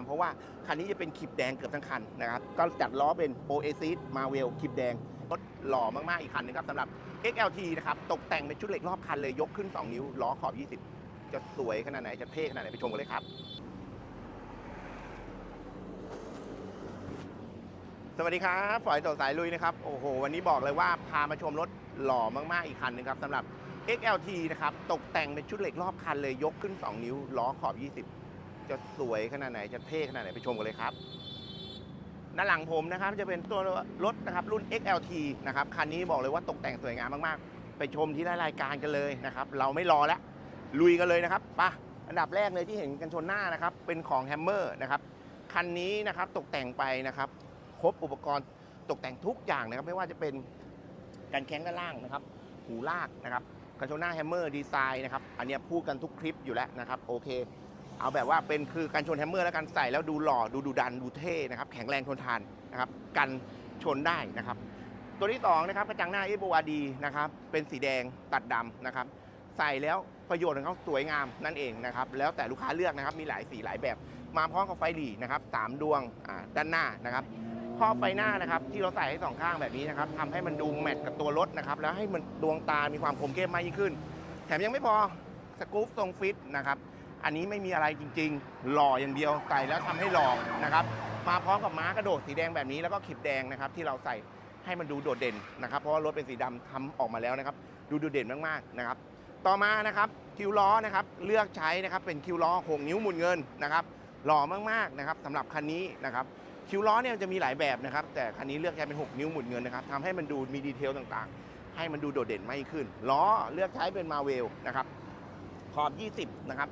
ามเพราะว่าคันนี้จะเป็นขีบแดงเกือบทั้งคันนะครับก็จัดล้อเป็นโ o เอซิสมาเวลขีบแดงรถหล่อมาก ๆ อีกคันหนึงครับสำหรับ XLT นะครับตกแต่งเป็นชุดเหล็กรอบคันเลยยกขึ้น 2 นิ้วล้อขอบ 20 จะสวยขนาดไหนจะเท่ขนาดไหนไปชมกันเลยครับ สวัสดีครับฝอยต่อสายลุยนะครับโอ้โห วันนี้บอกเลยว่าพามาชมรถหล่อมาก ๆ อีกคันหนึงครับสำหรับ XLT นะครับตกแต่งเป็นชุดเหล็กรอบคันเลยยกขึ้น 2 นิ้วล้อขอบ 20 จะสวยขนาดไหนจะเท่ขนาดไหนไปชมกันเลยครับด้านหลังผมนะครับจะเป็นตัวรถนะครับรุ่น XLT นะครับคันนี้บอกเลยว่าตกแต่งสวยงามมากๆ ไปชมที่รายการกันเลยนะครับ เราไม่รอแล้วลุยกันเลยนะครับปะอันดับแรกเลยที่เห็นกันชนหน้านะครับ เป็นของแฮมเมอร์นะครับคันนี้นะครับตกแต่งไปนะครับ ครบอุปกรณ์ตกแต่งทุกอย่างนะครับ ไม่ว่าจะเป็นกันแข้งด้านล่างนะครับ หูลากนะครับกันชนหน้าแฮมเมอร์ดีไซน์นะครับ อันเนี้ยพูดกันทุกคลิปอยู่แล้วนะครับโอเค เอาแบบว่าเป็นคือการชนแฮมเมอร์แล้วกันใส่แล้วดูหล่อดูดูดันดูเท่นะครับแข็งแรงทนทานนะครับกันชนได้นะครับ ตัวที่สองนะครับกระจังหน้า e b o r d นะครับเป็นสีแดงตัดดำนะครับ ใส่แล้วประโยชน์ของเขาสวยงามนั่นเองนะครับ แล้วแต่ลูกค้าเลือกนะครับมีหลายสีหลายแบบ มาพร้อมกับไฟหลีนะครับสามดวงด้านหน้านะครับข้อบไฟหน้านะครับที่เราใส่ให้สองข้างแบบนี้นะครับทำให้มันดูแมทกับตัวรถนะครับแล้วให้มันดวงตามีความคมเข้มมากยิ่งขึ้น แถมยังไม่พอสกู๊ปทรงฟิตนะครับ อันนี้ไม่มีอะไรจริง ๆ หล่ออย่างเดียวใส่แล้วทำให้หล่อนะครับ มาพร้อมกับม้ากระโดดสีแดงแบบนี้แล้วก็ขีบแดงนะครับ ที่เราใส่ให้มันดูโดดเด่นนะครับ เพราะว่ารถเป็นสีดำทำออกมาแล้วนะครับ ดูโดดเด่นมากๆนะครับ ต่อมานะครับคิวล้อนะครับเลือกใช้นะครับเป็นคิวล้อ6นิ้วหมุนเงินนะครับ หล่อมากๆนะครับสำหรับคันนี้นะครับคิวล้อเนี่ยจะมีหลายแบบนะครับ แต่คันนี้เลือกใช้เป็น 6 นิ้วหมุนเงินนะครับทำให้มันดูมีดีเทลต่างๆ ให้มันดูโดดเด่นมากยิ่งขึ้น ล้อเลือกใช้เป็นมาเวลนะครับขอบ 20 นะครับ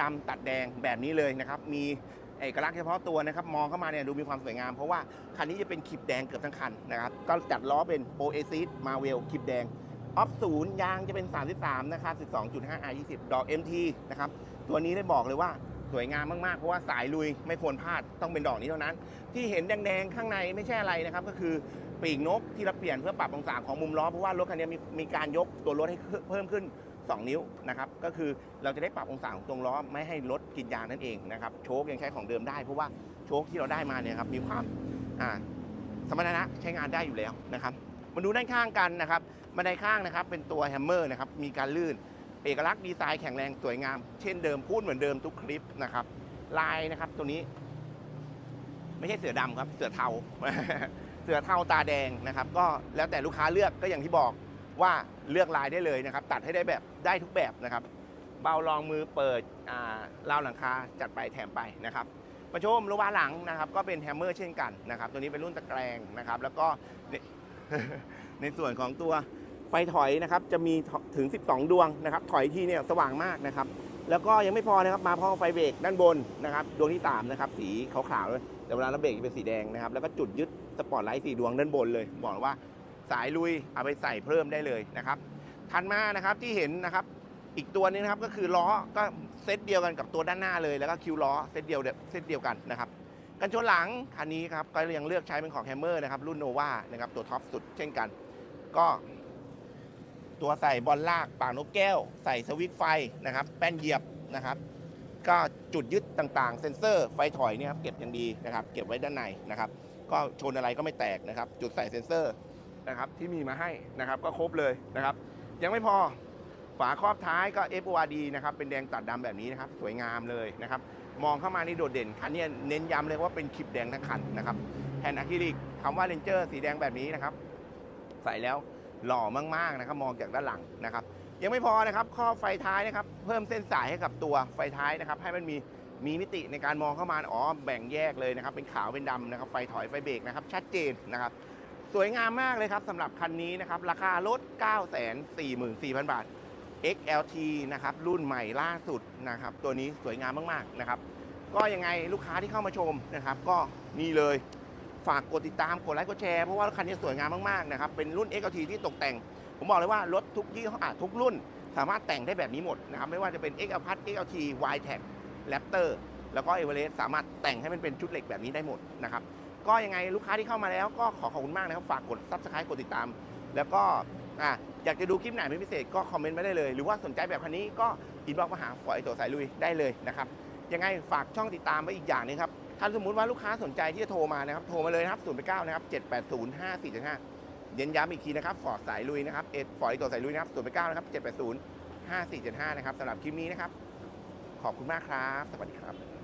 ดำตัดแดงแบบนี้เลยนะครับ มีเอกลักษณ์เฉพาะตัวนะครับ มองเข้ามาเนี่ยดูมีความสวยงาม เพราะว่าคันนี้จะเป็นขีบแดงเกือบทั้งคันนะครับ ก็จัดล้อเป็นโ o เอซิสมาเวลขีบแดงออฟศูนย์ยางจะเป็น 33 นะครับ 12.5 R 20ดอก MT นะครับ ตัวนี้ได้บอกเลยว่าสวยงามมาก ๆ เพราะว่าสายลุยไม่ควรพลาดต้องเป็นดอกนี้เท่านั้น ที่เห็นแดง ๆ ข้างในไม่ใช่อะไรนะครับ ก็คือปีกนกที่เราเปลี่ยนเพื่อปรับองศาของมุมล้อ เพราะว่ารถคันนี้มีมีการยกตัวรถให้เพิ่มขึ้น 2 นิ้วนะครับก็คือเราจะได้ปรับองศาของตรงล้อไม่ให้รถกินยางนั่นเองนะครับโชคยังใช้ของเดิมได้เพราะว่าโชคที่เราได้มาเนี่ยครับมีความอ่าสมรรถนะใช้งานได้อยู่แล้วนะครับมาดูด้านข้างกันนะครับบันไดข้างนะครับเป็นตัวแฮมเมอร์นะครับมีการลื่น เอกลักษณ์ดีไซน์แข็งแรงสวยงาม เช่นเดิมพูดเหมือนเดิมทุกคลิปนะครับลายนะครับตัวนี้ ไม่ใช่เสือดำครับเสือเทาเสือเทาตาแดงนะครับ ก็แล้วแต่ลูกค้าเลือกก็อย่างที่บอก ว่าเลือกลายได้เลยนะครับ ตัดให้ได้แบบได้ทุกแบบนะครับ เบารองมือเปิดาราวหลังคาจัดไปแถมไปนะครับมาชมโลวาหลังนะครับ ก็เป็นแฮมเมอร์เช่นกันนะครับ ตัวนี้เป็นรุ่นตะแกรงนะครับ แล้วก็ในส่วนของตัวไฟถอยนะครับ จะมีถึง 12 ดวงนะครับ ถอยที่เนี่ยสว่างมากนะครับ แล้วก็ยังไม่พอนะครับ มาพร้อมไฟเบรกด้านบนนะครับ ดวงที่ 3 นะครับ สีขาวๆเลยแต่เวลาเราเบรกจะเป็นสีแดงนะครับ แล้วก็จุดยึดสปอร์ตไลท์สีดวงด้านบนเลย บอกว่า สายลุยเอาไปใส่เพิ่มได้เลยนะครับถัดมานะครับที่เห็นนะครับ อีกตัวนึงนะครับก็คือล้อก็เซตเดียวกันกับตัวด้านหน้าเลยแล้วก็คิวล้อเซตเดียวเซตเดียวกันนะครับกันชนหลังคันนี้ครับก็ยังเลือกใช้เป็นของแฮมเมอร์นะครับรุ่นโนวานะครับตัวท็อปสุดเช่นกัน ก็ตัวใส่บอลลากปากนกแก้ว ใส่สวิตไฟนะครับ แป้นเหยียบนะครับ ก็จุดยึดต่างๆ เซ็นเซอร์ไฟถอยเนี่ยครับเก็บอย่างดีนะครับ เก็บไว้ด้านในนะครับ ก็ชนอะไรก็ไม่แตกนะครับ จุดใส่เซ็นเซอร์ นะครับที่มีมาให้นะครับก็ครบเลยนะครับ ยังไม่พอฝาครอบท้ายก็ FORD นะครับเป็นแดงตัดดำแบบนี้นะครับสวยงามเลยนะครับมองเข้ามานี่โดดเด่นคันนี้เน้นย้ำเลยว่าเป็นคลิปแดงทั้งคันนะครับแผ่นอะคริลิกคำว่าเลนเจอร์สีแดงแบบนี้นะครับใส่แล้วหล่อมากๆนะครับมองจากด้านหลังนะครับยังไม่พอนะครับข้อไฟท้ายนะครับเพิ่มเส้นสายให้กับตัวไฟท้ายนะครับให้มันมีมีมิติในการมองเข้ามาอ๋อแบ่งแยกเลยนะครับเป็นขาวเป็นดำนะครับไฟถอยไฟเบรกนะครับชัดเจนนะครับ สวยงามมากเลยครับสำหรับคันนี้นะครับ ราคารถ 944,000 บาท XLT นะครับรุ่นใหม่ล่าสุดนะครับ ตัวนี้สวยงามมากๆนะครับ ก็ยังไงลูกค้าที่เข้ามาชมนะครับ ก็นี่เลยฝากกดติดตามกดไลค์กดแชร์เพราะว่าคันนี้สวยงามมากๆนะครับเป็นรุ่น XLT ที่ตกแต่ง ผมบอกเลยว่ารถทุกยี่ห้อทุกรุ่น สามารถแต่งได้แบบนี้หมดนะครับไม่ว่าจะเป็น XL p a t XLT y t a g Raptor แล้วก็ Everest สามารถแต่งให้มันเป็นชุดเหล็กแบบนี้ได้หมดนะครับ ก็ยังไงลูกค้าที่เข้ามาแล้วก็ขอขอบคุณมากนะครับ ฝากกด Subscribe กดติดตาม แล้วก็อะอยากจะดูคลิปไหนเป็นพิเศษก็คอมเมนต์มาได้เลย หรือว่าสนใจแบบคันนี้ก็อินบ็อกมาหาฝอยตัวสายลุยได้เลยนะครับยังไงฝากช่องติดตามไว้อีกอย่างหนึงครับถ้าสมมุติว่าลูกค้าสนใจที่จะโทรมานะครับโทรมาเลยนะครับ0 9นะครับ780 5475เย็นย้ำอีกทีนะครับฟอสายลุยนะครับเอ็ดฟอร์ดอีกตัวสายลุยนะครับ0 9นะครับ780 5475นะครับสำหรับคลิปนี้นะครับขอบคุณมากครับ สวัสดีครับ